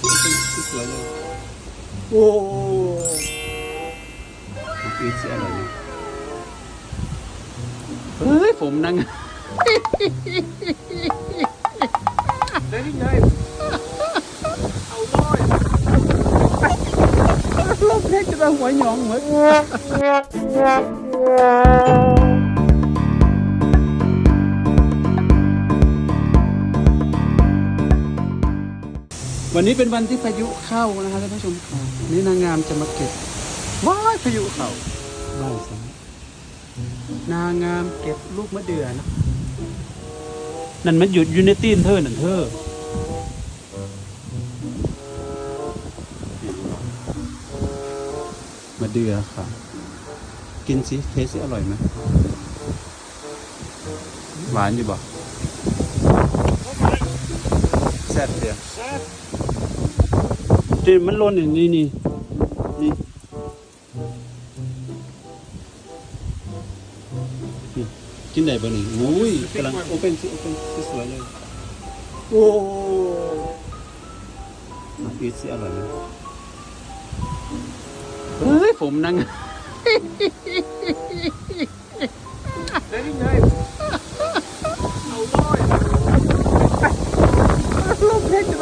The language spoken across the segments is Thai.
สวยเลยโอ้อีเสียอะไรเนี่ยเฮ้ยผมนั่ง Very nice. How nice. ลบเล็กจะหัวหยองเหมือน วันนี้เป็นวันที่พายุเข้านะคะท่านผู้ชมครับนี่นางงามจะมาเก็บว้ายพายุเข้าบ้านซ้ายนางงามเก็บลูกมะเดื่อนะนั่นมันหยุดยูเนตีนเธอนั่นเธอมะเดื่อค่ะ กินสิเทสสิอร่อยไหมหวานอยู่บ่แซ่บเดียว นี่มันล้นอย่างนี้นี่นี่นี่กินได้บ่นี่อุ้ยกำลังโอเปนสิโอเปนสิสวยเลยโอ้อีสิอร่อยไหมเฮ้ยผมนั่ง Very nice. How nice. ลบเล็กจ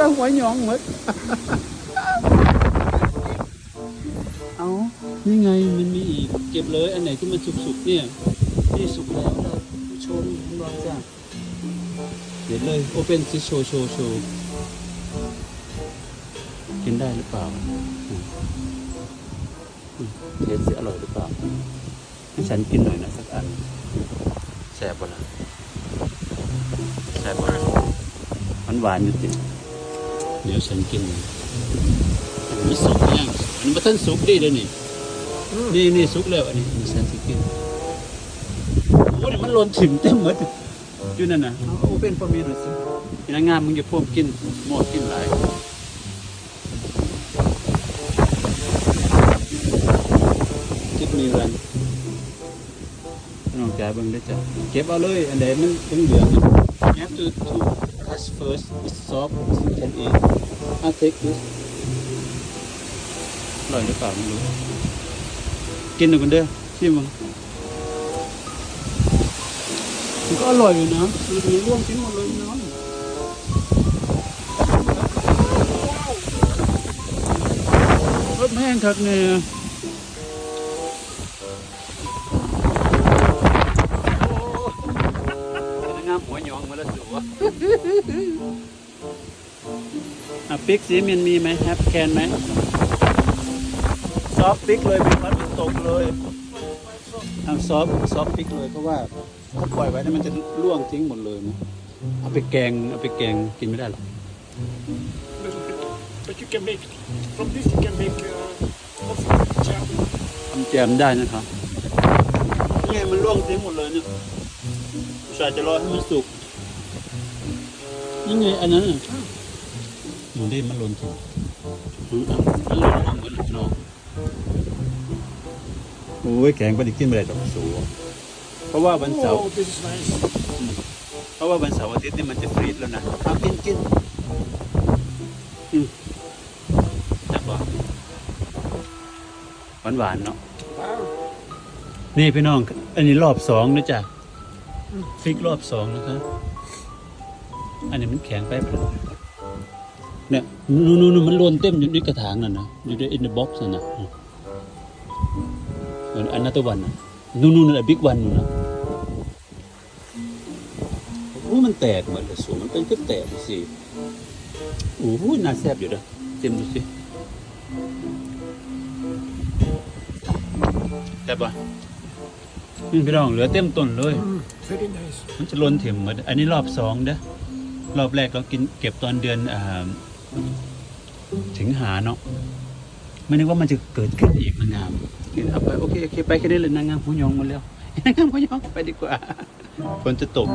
ไงมันมีอีก เก็บเลยอันไหนที่มันสุกๆเนี่ยนี่สุกแล้วนะผู้ชมลองจ้ะเดี๋ยวเลยโอเปนซิโชว์โชว์โชว์กินได้หรือเปล่าอืมอืมเทสสิอร่อยหรือเปล่าให้ฉันกินหน่อยนะสักอันแซ่บบ่ล่ะแซ่บบ่ล่ะมันหวานอยู่ติเดี๋ยวฉันกินหน่อยมันสุกยังอันนี้มันท่านสุกดีเลยนี่ นี่นี่สุกแล้วอันนี้อันนี้ฉันสิกินโอ้ยมันหล่นถิ่มเต็มหมดอยู่นั่นนะเอาเป็นฟอมีหน่อยสิพนางงามมึงอย่าพ่วมกินหมดกินหลายจิบมีรันน้องแกเบิ่งได้จ้ะเก็บเอาเลย อันใดมันเหลือง you have to to touch first it's soft you can eat I take this อร่อยหรือเปล่าไม่รู้ กินหน่อยกันเด้อชิมมั้งมันก็อร่อยอยู่นะมันมีร่วงทิ้งหมดเลยน้องรถแห้งคักเนี่ยงามหัวหยองมาแล้วสูวอะปิ๊กสีมันมีไหมแฮปแคนไหม ซอฟต์ปิกเลยเป็นมันตกเลยเอาซอฟต์ซอฟต์ปิกเลยเพราะว่าถ้าปล่อยไว้เนี่ยมันจะร่วงทิ้งหมดเลยนะเอาไปแกงเอาไปแกงกินไม่ได้หรอก Little bit. But you can make, from this you can make uh, what's it, jam. ทำแจมได้นะครับนี่ไงมันร่วงทิ้งหมดเลยเนี่ยอุตส่าห์จะรอให้มันสุกนี่ไงอันนั้นน่ะหนูได้มันหล่นทิ้งอืมอะมันหล่นออกมาเหมือนลูกน้อง โอ้ยแกงปลาดิบกินไม่ได้ดอกสูเพราะว่าวันเสาร์ Oh, this is nice. เพราะว่าวันเสาร์อาทิตย์นี่มันจะฟรีดแล้วนะเอากินกินอืมจับบ่หวานหวานๆเนาะ Wow. นี่พี่น้อง อันนี้รอบสองนะจ๊ะฟิกรอบสองนะครับอันนี้มันแข็งไปเปล่า เนี่ยนู่นนู่นนู่นมันโลนเต็มอยู่ในกระถางนั่นนะอยู่ใน in the box นั่นนะเหมือนอันนั้นตัววันนะนู่นนู่นนั่นบิ๊กวันนู่นนะโอ้มันแตกหมดเลยสูงมันเป็นก็แตกสิโอ้โหน่าแซ่บอยู่นะเต็มดูสิแซ่บปะนี่พี่น้องเหลือเต็มต้นเลย Mm, very nice. มันจะล้นถิ่มหมดอันนี้รอบสองเด้อรอบแรกเรากินเก็บตอนเดือนอ่า สิงหาเนาะไม่นึกว่ามันจะเกิดขึ้นอีกนางงามเอาไปโอเคโอเคไปแค่นี้เลยนางงามหูยองหมดแล้วนางงามหูยองไปดีกว่าฝนจะตก